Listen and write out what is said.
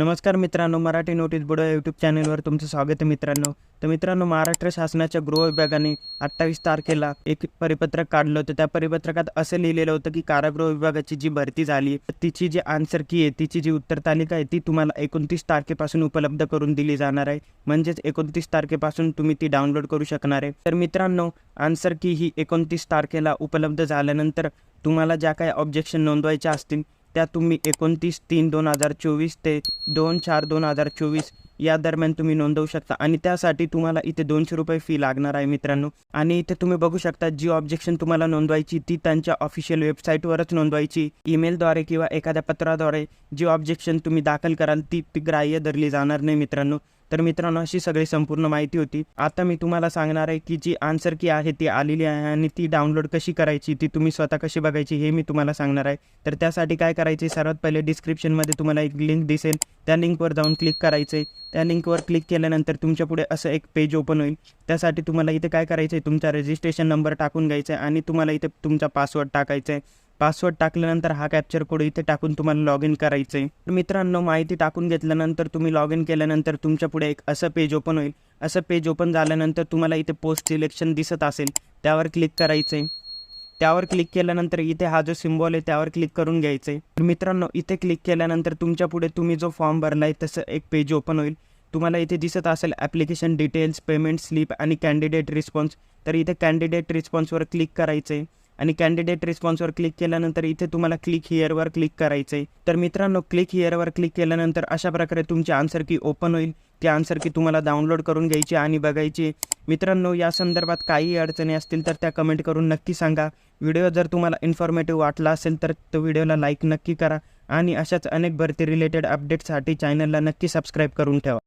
नमस्कार मित्रांनो Marathi notice board या यूट्यूब चॅनलवर तुमचं स्वागत आहे मित्रांनो. तर मित्रांनो महाराष्ट्र शासनाच्या गृह विभागाने अठ्ठावीस तारखेला एक परिपत्रक काढलं होतं. त्या परिपत्रकात असं लिहिलेलं होतं की कारागृह विभागाची जी भरती झाली तिची जी आन्सर की आहे तिची जी उत्तर तालिका आहे ती तुम्हाला एकोणतीस तारखेपासून उपलब्ध करून दिली जाणार आहे. म्हणजेच एकोणतीस तारखेपासून तुम्ही ती डाउनलोड करू शकणार आहे. तर मित्रांनो आन्सर की ही एकोणतीस तारखेला उपलब्ध झाल्यानंतर तुम्हाला ज्या काही ऑब्जेक्शन नोंदवायच्या असतील त्या तुम्ही एकोणतीस तीन दोन हजार चोवीस ते दोन चार दोन हजार चोवीस या दरम्यान तुम्ही नोंदवू शकता. आणि त्यासाठी तुम्हाला इथे दोनशे रुपये फी लागणार आहे मित्रांनो. आणि इथे तुम्ही बघू शकता जी ऑब्जेक्शन तुम्हाला नोंदवायची ती त्यांच्या ऑफिशियल वेबसाईटवरच नोंदवायची. ईमेलद्वारे किंवा एखाद्या पत्राद्वारे जी ऑब्जेक्शन तुम्ही दाखल कराल ती ती ग्राह्य धरली जाणार नाही मित्रांनो. तर मित्रांनो अशी सगळी संपूर्ण माहिती होती. आता मी तुम्हाला सांगणार आहे की जी आन्सर की आहे ती आलेली आहे आणि ती डाउनलोड कशी करायची ती तुम्ही स्वतः कशी बघायची हे मी तुम्हाला सांगणार आहे. तर त्यासाठी काय करायचे सर्वात पहिले डिस्क्रिप्शनमध्ये तुम्हाला एक लिंक दिसेल. त्या लिंकवर जाऊन क्लिक करायचं. आहे त्या लिंकवर क्लिक केल्यानंतर तुमच्यापुढे असं एक पेज ओपन होईल. त्यासाठी तुम्हाला इथे काय करायचं आहे तुमचा रजिस्ट्रेशन नंबर टाकून घ्यायचा आहे आणि तुम्हाला इथे तुमचा पासवर्ड टाकायचा आहे. पासवर्ड टाकल्यानंतर हा कॅप्चर कोड इथे टाकून तुम्हाला लॉग इन करायचं आहे तर मित्रांनो माहिती टाकून घेतल्यानंतर तुम्ही लॉग इन केल्यानंतर तुमच्यापुढे एक असं पेज ओपन होईल. असं पेज ओपन झाल्यानंतर तुम्हाला इथे पोस्ट सिलेक्शन दिसत असेल. त्यावर क्लिक करायचं आहे त्यावर क्लिक केल्यानंतर इथे हा जो सिम्बॉल आहे त्यावर क्लिक करून घ्यायचं आहे तर मित्रांनो इथे क्लिक केल्यानंतर तुमच्यापुढे तुम्ही जो फॉर्म भरला आहे तसं एक पेज ओपन होईल. तुम्हाला इथे दिसत असेल ॲप्लिकेशन डिटेल्स पेमेंट स्लिप आणि कॅन्डिडेट रिस्पॉन्स तर इथे कॅन्डिडेट रिस्पॉन्सवर क्लिक करायचं आहे आणि कॅन्डिडेट रिस्पॉन्सवर क्लिक केल्यानंतर इथे तुम्हाला क्लिक हिअरवर क्लिक करायचं आहे तर मित्रांनो क्लिक हिअरवर क्लिक केल्यानंतर अशा प्रकारे तुमची आन्सर की ओपन होईल. ती आन्सर की तुम्हाला डाउनलोड करून घ्यायची आणि बघायची. मित्रांनो या संदर्भात काही अडचणी असतील तर त्या कमेंट करून नक्की सांगा. व्हिडिओ जर तुम्हाला इन्फॉर्मेटिव्ह वाटला असेल तर तो व्हिडिओला लाईक नक्की करा. आणि अशाच अनेक भरती रिलेटेड अपडेट्ससाठी चॅनलला नक्की सबस्क्राईब करून ठेवा.